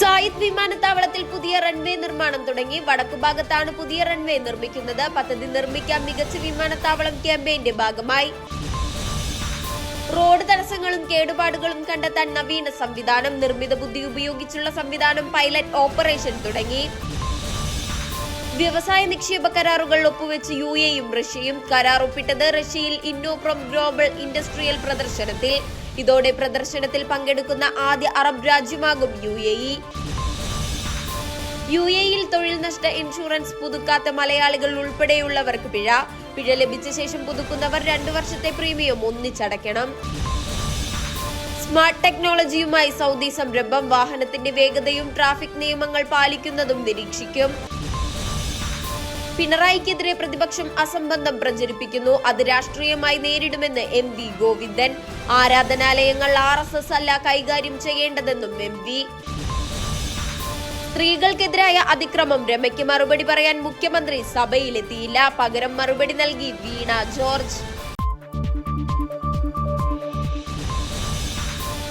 Zayed വിമാനത്താവളത്തിൽ പുതിയ runway നിർമ്മാണം തുടങ്ങി. വടക്കു ഭാഗത്താണ് പുതിയ റൺവേ നിർമ്മിക്കുന്നത്. പദ്ധതി നിർമ്മിക്കാൻ മികച്ച വിമാനത്താവളം ക്യാമ്പയിന്റെ ഭാഗമായി. റോഡ് തടസ്സങ്ങളും കേടുപാടുകളും കണ്ടെത്താൻ നവീന സംവിധാനം നിർമ്മിത ബുദ്ധി ഉപയോഗിച്ചുള്ള സംവിധാനം പൈലറ്റ് ഓപ്പറേഷൻ തുടങ്ങി. വ്യവസായ നിക്ഷേപ കരാറുകൾ ഒപ്പുവെച്ച് യു എയും റഷ്യയും കരാർ ഒപ്പിട്ടത് റഷ്യയിൽ ഇന്നോപ്രോം ഗ്ലോബൽ ഇൻഡസ്ട്രിയൽ പ്രദർശനത്തിൽ. ഇതോടെ പ്രദർശനത്തിൽ പങ്കെടുക്കുന്ന ആദ്യ അറബ് രാജ്യമാകും യു എ ഇ. യു എയിൽ തൊഴിൽ നഷ്ട ഇൻഷുറൻസ് പുതുക്കാത്ത മലയാളികൾ ഉൾപ്പെടെയുള്ളവർക്ക് പിഴ. പിഴ ലഭിച്ച ശേഷം പുതുക്കുന്നവർ രണ്ടു വർഷത്തെ പ്രീമിയം ഒന്നിച്ചടയ്ക്കണം. സ്മാർട്ട് ടെക്നോളജിയുമായി സൗദി സംരംഭം വാഹനത്തിന്റെ വേഗതയും ട്രാഫിക് നിയമങ്ങൾ പാലിക്കുന്നതും നിരീക്ഷിക്കും. പിണറായിക്കെതിരെ പ്രതിപക്ഷം അസംബന്ധം പ്രചരിപ്പിക്കുന്നു. അത് രാഷ്ട്രീയമായി നേരിടുമെന്ന് എം വി ഗോവിന്ദൻ. ആരാധനാലയങ്ങൾ ആർ എസ് എസ് അല്ല കൈകാര്യം ചെയ്യേണ്ടതെന്നും എം വി. സ്ത്രീകൾക്കെതിരായ അതിക്രമം രമയ്ക്ക് മറുപടി പറയാൻ മുഖ്യമന്ത്രി സഭയിലെത്തിയില്ല. പകരം മറുപടി നൽകി വീണ ജോർജ്.